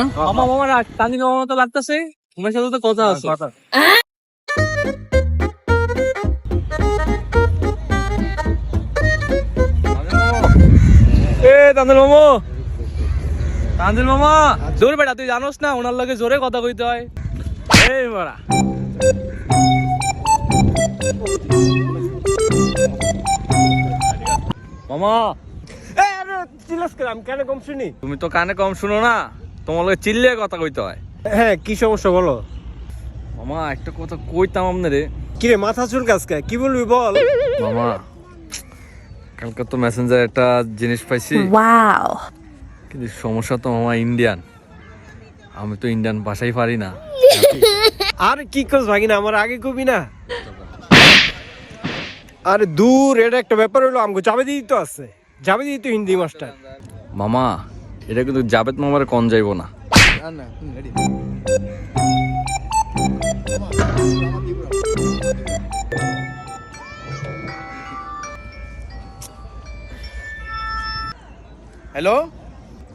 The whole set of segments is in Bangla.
হ্যাঁ? মামা মামা রাখ মামা তো লাগতেছে। তোমার সাথে তো কথা আছে। এ তানজিল মামা। তানজিল মামা। জোর বেটা তুই জানোস না ওনার লগে জোরে কথা কইতে হয়। এই বড়া। মামা। কেন কম শুনি? তুমি তো কানে কম শুনো না। তোমার লগে চিল্লিয়ে কথা কইতে হয়। হ্যাঁ কি সমস্যা বলো? মামা একটা কথা কইতাম আপনারে। কিরে মাথা চুল কাজকে কি বলবি বল? মামা কালকে তো মেসেঞ্জার একটা জিনিস পাইছি। Wow. কিন্তু সমস্যা তো মামা ইন্ডিয়ান আমি তো ইন্ডিয়ান ভাষাই পারি না। আর কি করছ ভাগিনা? আমার আগে কবি না? আরে দূর এটা একটা ব্যাপার হলো আমাকে যাবে দিই তো আছে। যাবে দিই তো হিন্দি মাস্টার। মামা এটা কিন্তু জাবেদ মামার কন যাইবো না। হ্যালো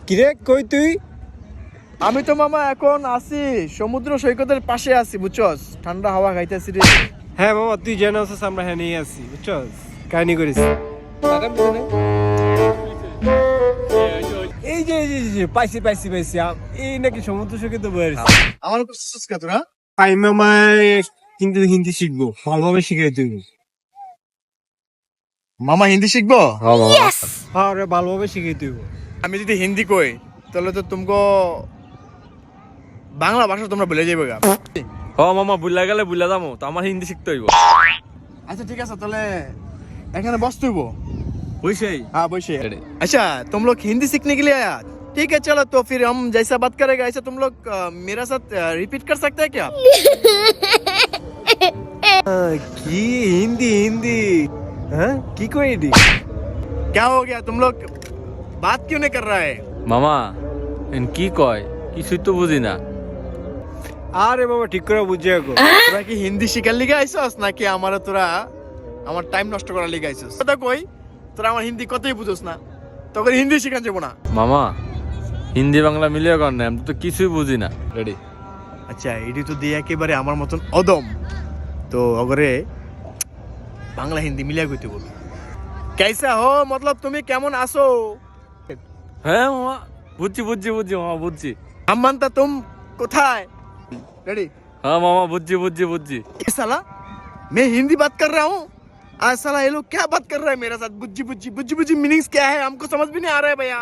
কিরে কই তুই? আমি তো মামা এখন আছি সমুদ্র সৈকতের পাশে আছি বুঝছস? ঠান্ডা হাওয়া খাইতেছি রে। হ্যাঁ মামা তুই জেনে আছিস আমরা হ্যাঁ নিয়ে আসি বুঝছস? কাহিনী করিস। এই যে এই যে, পাইছি পাইছি পাইছি। এই নাকি সমুদ্র সৈকতে বয়ে আমার করছিস কে তোরা। আমি কিন্তু হিন্দি শিখব। ভালোভাবে শিখাই তুই মামা হিন্দি শিখব? হ্যাঁ রে ভালোভাবে শিখাই তুই আমি যদি হিন্দি কই তাহলে তো তুমকো বাংলা ভাষা তোমরা বলে যাবে গা। হ মামা বুলা গেলে বুলা যাব। তো আমার হিন্দি শিখতে হইব। আচ্ছা ঠিক আছে তাহলে এখানে বস তুইব। বুঝছেই हाँ वैसे अच्छा तुम लोग हिंदी सीखने के लिए आया ठीक है चलो तो फिर हम जैसा बात करेगा ऐसा तुम लोग अ, मेरा साथ रिपीट कर सकते हैं क्या কি হিন্দি হিন্দি হ্যাঁ কি কই এটি क्या हो गया तुम लोग बात क्यों नहीं कर रहा है মামা এন কি কয় কিছুই তো বুঝি না আরে বাবা ঠিক করে বুঝে গো তোরা কি হিন্দি শিখার লিগে আইছস নাকি আমার তোরা আমার টাইম নষ্ট করার লিগে আইছস কথা কই তোরা আমার হিন্দি কতই বুঝোস না তোকে হিন্দি শিখান যাবো না মামা হিন্দি বাংলা মিলিয়ে কর না আমি তো কিছুই বুঝি না রেডি আচ্ছা এটি তো দিয়ে একেবারে আমার মতন অদম তো অগরে বাংলা হিন্দি মিলিয়ে কইতে বল কেসা হো মতলব তুমি কেমন আসো হ্যাঁ মামা বুঝছি বুঝছি বুঝছি মামা বুঝছি আম্মান্তা তুম কোথায় रेडी হ্যাঁ মামা বুঝছি বুঝছি বুঝছি ये साला मैं हिंदी बात कर रहा हूँ आज साला ये लोग, क्या बात कर रहे हैं मेरे साथ? बुज्जी बुज्जी बुज्जी बुज्जी मीनिंग्स क्या है? हमको समझ भी नहीं आ रहा है भैया।